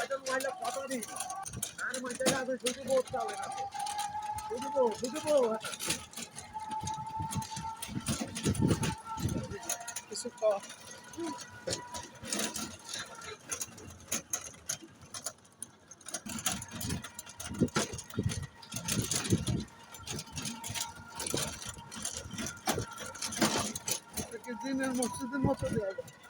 একজন মহিলা কথা দিই আর মহিলা আমি শুধু দিনের মসজিদের মতো দেওয়া যায়